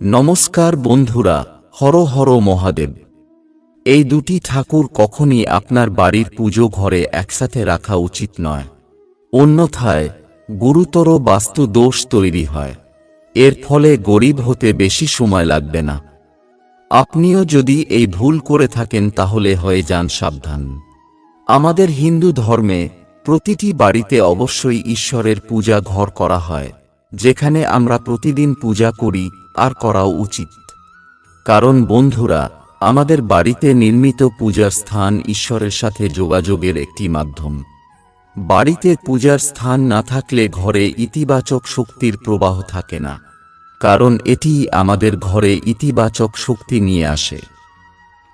নমস্কার বন্ধুরা, হর হর মহাদেব। এই দুটি ঠাকুর কখনই আপনার বাড়ির পুজো ঘরে একসাথে রাখা উচিত নয়। অন্যথায় গুরুতর বাস্তু দোষ তৈরি হয়। এর ফলে গরিব হতে বেশি সময় লাগবে না। আপনিও যদি এই ভুল করে থাকেন তাহলে হয়ে যান সাবধান। আমাদের হিন্দু ধর্মে প্রতিটি বাড়িতে অবশ্যই ঈশ্বরের পূজা ঘর করা হয়, যেখানে আমরা প্রতিদিন পূজা করি আর করাও উচিত। কারণ বন্ধুরা, আমাদের বাড়িতে নির্মিত পূজার স্থান ঈশ্বরের সাথে যোগাযোগের একটি মাধ্যম। বাড়িতে পূজার স্থান না থাকলে ঘরে ইতিবাচক শক্তির প্রবাহ থাকে না। কারণ এটি আমাদের ঘরে ইতিবাচক শক্তি নিয়ে আসে।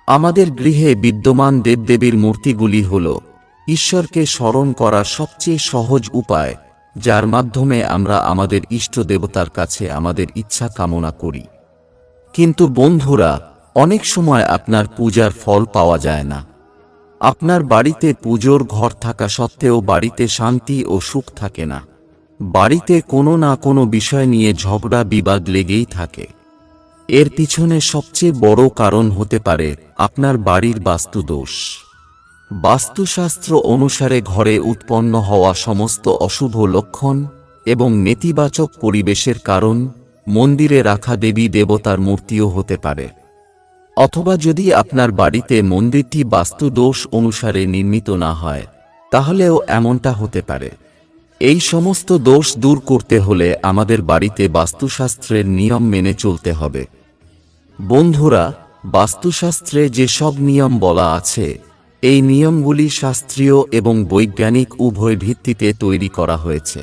আমাদের গৃহে বিদ্যমান দেবদেবীর মূর্তিগুলি হল, ঈশ্বরকে স্মরণ করার সবচেয়ে সহজ উপায় যার মাধ্যমে আমরা আমাদের ইষ্ট দেবতার কাছে আমাদের ইচ্ছা কামনা করি। কিন্তু বন্ধুরা, অনেক সময় আপনার পূজার ফল পাওয়া যায় না। আপনার বাড়িতে পুজোর ঘর থাকা সত্ত্বেও বাড়িতে শান্তি ও সুখ থাকে না। বাড়িতে কোনো না কোনো বিষয় নিয়ে ঝগড়া বিবাদ লেগেই থাকে। এর পিছনে সবচেয়ে বড় কারণ হতে পারে আপনার বাড়ির বাস্তুদোষ। বাস্তুশাস্ত্র অনুসারে ঘরে উৎপন্ন হওয়া সমস্ত অশুভ লক্ষণ এবং নেতিবাচক পরিবেশের কারণ মন্দিরে রাখা দেবী দেবতার মূর্তিও হতে পারে। অথবা যদি আপনার বাড়িতে মন্দিরটি বাস্তুদোষ অনুসারে নির্মিত না হয়, তাহলেও এমনটা হতে পারে। এই সমস্ত দোষ দূর করতে হলে আমাদের বাড়িতে বাস্তুশাস্ত্রের নিয়ম মেনে চলতে হবে। বন্ধুরা, বাস্তুশাস্ত্রে যে সব নিয়ম বলা আছে এই নিয়মগুলি শাস্ত্রীয় এবং বৈজ্ঞানিক উভয় ভিত্তিতে তৈরি করা হয়েছে।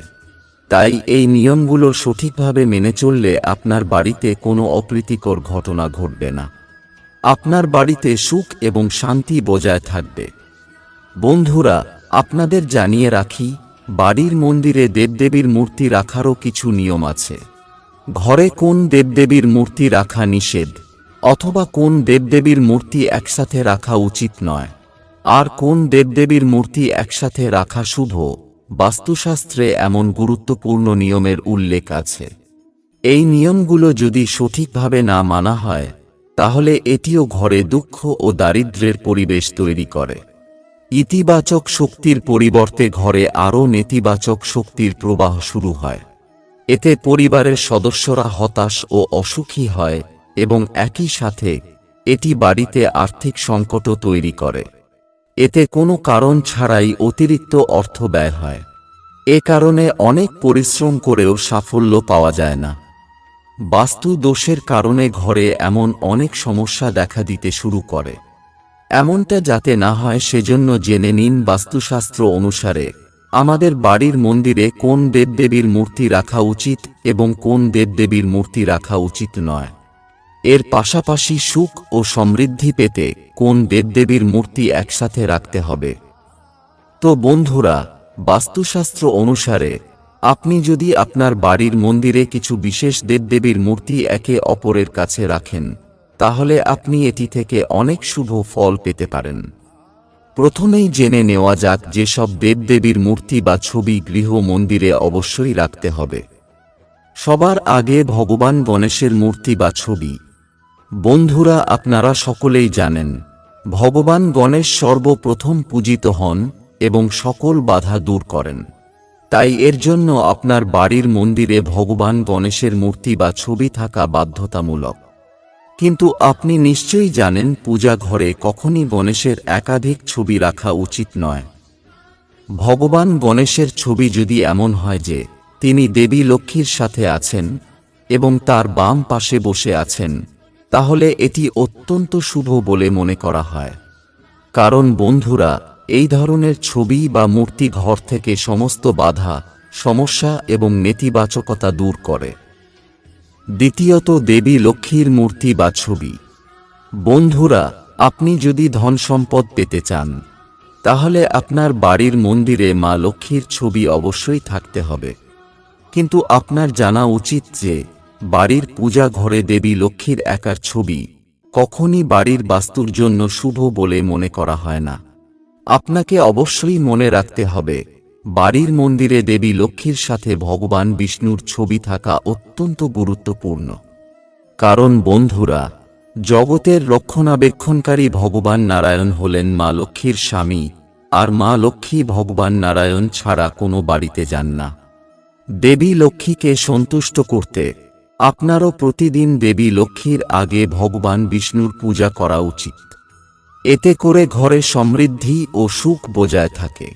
তাই এই নিয়মগুলো সঠিকভাবে মেনে চললে আপনার বাড়িতে কোনো অপ্রীতিকর ঘটনা ঘটবে না। আপনার বাড়িতে সুখ এবং শান্তি বজায় থাকবে। বন্ধুরা, আপনাদের জানিয়ে রাখি, বাড়ির মন্দিরে দেবদেবীর মূর্তি রাখারও কিছু নিয়ম আছে। ঘরে কোন দেবদেবীর মূর্তি রাখা নিষেধ, অথবা কোন দেবদেবীর মূর্তি একসাথে রাখা উচিত নয়। আর কোন দেবদেবীর মূর্তি একসাথে রাখা শুভ? বাস্তুশাস্ত্রে এমন গুরুত্বপূর্ণ নিয়মের উল্লেখ আছে। এই নিয়মগুলো যদি সঠিকভাবে না মানা হয়, তাহলে এটিও ঘরে দুঃখ ও দারিদ্র্যের পরিবেশ তৈরি করে। ইতিবাচক শক্তির পরিবর্তে ঘরে আরও নেতিবাচক শক্তির প্রবাহ শুরু হয়। এতে পরিবারের সদস্যরা হতাশ ও অসুখী হয় এবং একই সাথে এটি বাড়িতে আর্থিক সংকটও তৈরি করে। এতে কোনো কারণ ছাড়াই অতিরিক্ত অর্থ ব্যয় হয়। এ কারণে অনেক পরিশ্রম করেও সাফল্য পাওয়া যায় না। বাস্তু দোষের কারণে ঘরে এমন অনেক সমস্যা দেখা দিতে শুরু করে। এমনটা যাতে না হয় সেজন্য জেনে নিন বাস্তুশাস্ত্র অনুসারে, আমাদের বাড়ির মন্দিরে কোন দেবদেবীর মূর্তি রাখা উচিত এবং কোন দেবদেবীর মূর্তি রাখা উচিত নয়। এর পাশাপাশি সুখ ও সমৃদ্ধি পেতে কোন দেবদেবীর মূর্তি একসাথে রাখতে হবে? তো বন্ধুরা, বাস্তুশাস্ত্র অনুসারে, আপনি যদি আপনার বাড়ির মন্দিরে কিছু বিশেষ দেবদেবীর মূর্তি একে অপরের কাছে রাখেন, তাহলে আপনি এটি থেকে অনেক শুভ ফল পেতে পারেন। প্রথমেই জেনে নেওয়া যাক যেসব দেবদেবীর মূর্তি বা ছবি গৃহ মন্দিরে অবশ্যই রাখতে হবে। সবার আগে ভগবান গণেশের মূর্তি বা ছবি। বন্ধুরা আপনারা সকলেই জানেন, ভগবান গণেশ সর্বপ্রথম পূজিত হন এবং সকল বাধা দূর করেন। তাই এর জন্য আপনার বাড়ির মন্দিরে ভগবান গণেশের মূর্তি বা ছবি থাকা বাধ্যতামূলক। কিন্তু আপনি নিশ্চয়ই জানেন পূজা ঘরে কখনই গণেশের একাধিক ছবি রাখা উচিত নয়। ভগবান গণেশের ছবি যদি এমন হয় যে, তিনি দেবী লক্ষ্মীর সাথে আছেন এবং তার বাম পাশে বসে আছেন তাহলে এটি অত্যন্ত শুভ বলে মনে করা হয়। কারণ বন্ধুরা, এই ধরনের ছবি বা মূর্তি ঘর থেকে সমস্ত বাধা, সমস্যা এবং নেতিবাচকতা দূর করে। দ্বিতীয়ত, দেবী লক্ষ্মীর মূর্তি বা ছবি। বন্ধুরা, আপনি যদি ধন সম্পদ পেতে চান, তাহলে আপনার বাড়ির মন্দিরে মা লক্ষ্মীর ছবি অবশ্যই থাকতে হবে। কিন্তু আপনার জানা উচিত যে বাড়ির পূজা ঘরে দেবী লক্ষ্মীর একার ছবি। কখনই বাড়ির বাস্তুর জন্য শুভ বলে মনে করা হয় না। আপনাকে অবশ্যই মনে রাখতে হবে, বাড়ির মন্দিরে দেবী লক্ষ্মীর সাথে ভগবান বিষ্ণুর ছবি থাকা অত্যন্ত গুরুত্বপূর্ণ। কারণ বন্ধুরা, জগতের রক্ষণাবেক্ষণকারী ভগবান নারায়ণ হলেন মা লক্ষ্মীর স্বামী, আর মা লক্ষ্মী ভগবান নারায়ণ ছাড়া কোনো বাড়িতে যান না। দেবী লক্ষ্মীকে সন্তুষ্ট করতে আপনারও প্রতিদিন দেবী লক্ষ্মীর আগে ভগবান বিষ্ণুর পূজা করা উচিত। এতে করে ঘরে সমৃদ্ধি ও সুখ বজায় থাকে।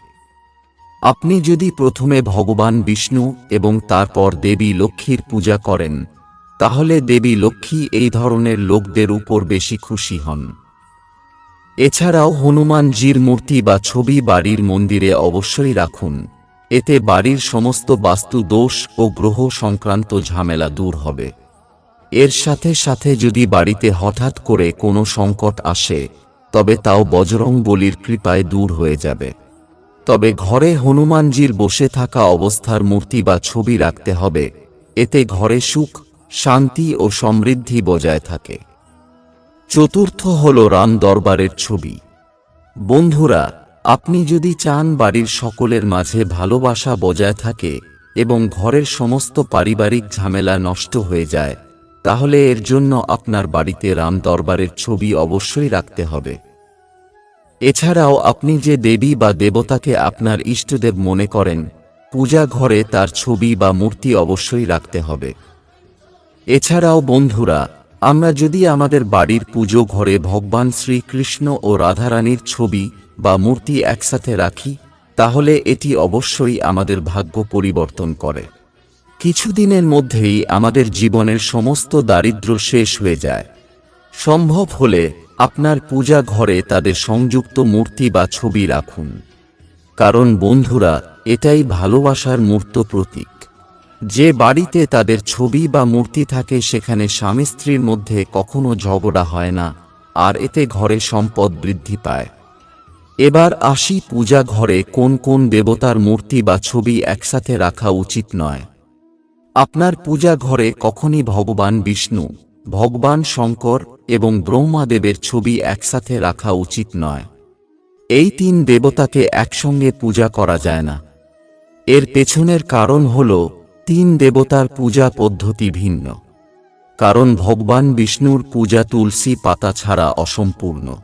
আপনি যদি প্রথমে ভগবান বিষ্ণু এবং তারপর দেবী লক্ষ্মীর পূজা করেন, তাহলে দেবী লক্ষ্মী এই ধরনের লোকদের উপর বেশি খুশি হন। এছাড়াও হনুমানজির মূর্তি বা ছবি বাড়ির মন্দিরে অবশ্যই রাখুন। এতে বাড়ির সমস্ত বাস্তু দোষ ও গ্রহ সংক্রান্ত ঝামেলা দূর হবে। এর সাথে সাথে যদি বাড়িতে হঠাৎ করে কোনো সংকট আসে, তবে তাও বজরং বলির কৃপায় দূর হয়ে যাবে। তবে ঘরে হনুমানজির বসে থাকা অবস্থার মূর্তি বা ছবি রাখতে হবে, এতে ঘরে সুখ, শান্তি ও সমৃদ্ধি বজায় থাকে। চতুর্থ হল রাম দরবারের ছবি। বন্ধুরা আপনি যদি চান বাড়ির সকলের মাঝে ভালোবাসা বজায় থাকে এবং ঘরের সমস্ত পারিবারিক ঝামেলা নষ্ট হয়ে যায়, তাহলে এর জন্য আপনার বাড়িতে রাম দরবারের ছবি অবশ্যই রাখতে হবে। এছাড়াও আপনি যে দেবী বা দেবতাকে আপনার ইষ্টদেব মনে করেন, পূজা ঘরে তার ছবি বা মূর্তি অবশ্যই রাখতে হবে। এছাড়াও বন্ধুরা, আমরা যদি আমাদের বাড়ির পুজো ঘরে ভগবান শ্রীকৃষ্ণ ও রাধারানীর ছবি বা মূর্তি একসাথে রাখি, তাহলে এটি অবশ্যই আমাদের ভাগ্য পরিবর্তন করে। কিছুদিনের মধ্যেই আমাদের জীবনের সমস্ত দারিদ্র শেষ হয়ে যায়। সম্ভব হলে আপনার পূজা ঘরে তাদের সংযুক্ত মূর্তি বা ছবি রাখুন। কারণ বন্ধুরা, এটাই ভালোবাসার মূর্ত প্রতীক। যে বাড়িতে তাদের ছবি বা মূর্তি থাকে, সেখানে স্বামী স্ত্রীর মধ্যে কখনো ঝগড়া হয় না, আর এতে ঘরে সম্পদ বৃদ্ধি পায়। এবার আসি পূজা ঘরে কোন কোন দেবতার মূর্তি বা ছবি একসাথে রাখা উচিত নয়। আপনার পূজা ঘরে কখনই ভগবান বিষ্ণু, ভগবান শঙ্কর এবং ব্রহ্মাদেবের ছবি একসাথে রাখা উচিত নয়। এই তিন দেবতাকে একসঙ্গে পূজা করা যায় না। এর পেছনের কারণ হল তিন দেবতার পূজা পদ্ধতি ভিন্ন। কারণ ভগবান বিষ্ণুর পূজা তুলসী পাতা ছাড়া অসম্পূর্ণ।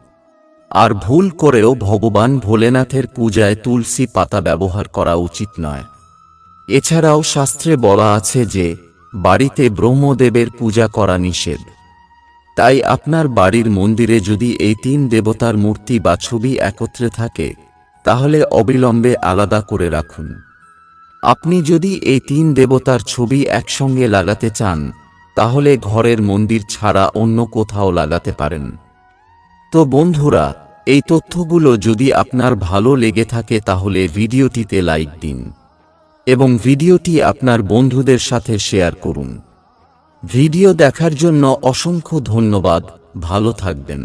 আর ভুল করেও ভগবান ভোলেনাথের পূজায় তুলসী পাতা ব্যবহার করা উচিত নয়। এছাড়াও শাস্ত্রে বলা আছে যে, বাড়িতে ব্রহ্মদেবের পূজা করা নিষেধ। তাই আপনার বাড়ির মন্দিরে যদি এই তিন দেবতার মূর্তি বা ছবি একত্রে থাকে, তাহলে অবিলম্বে আলাদা করে রাখুন। আপনি যদি এই তিন দেবতার ছবি একসঙ্গে লাগাতে চান, তাহলে ঘরের মন্দির ছাড়া অন্য কোথাও লাগাতে পারেন। তো বন্ধুরা, এই তথ্যগুলো যদি আপনার ভালো লেগে থাকে তাহলে ভিডিওটিতে লাইক দিন এবং ভিডিওটি আপনার বন্ধুদের সাথে শেয়ার করুন। ভিডিও দেখার জন্য অসংখ্য ধন্যবাদ, ভালো থাকবেন।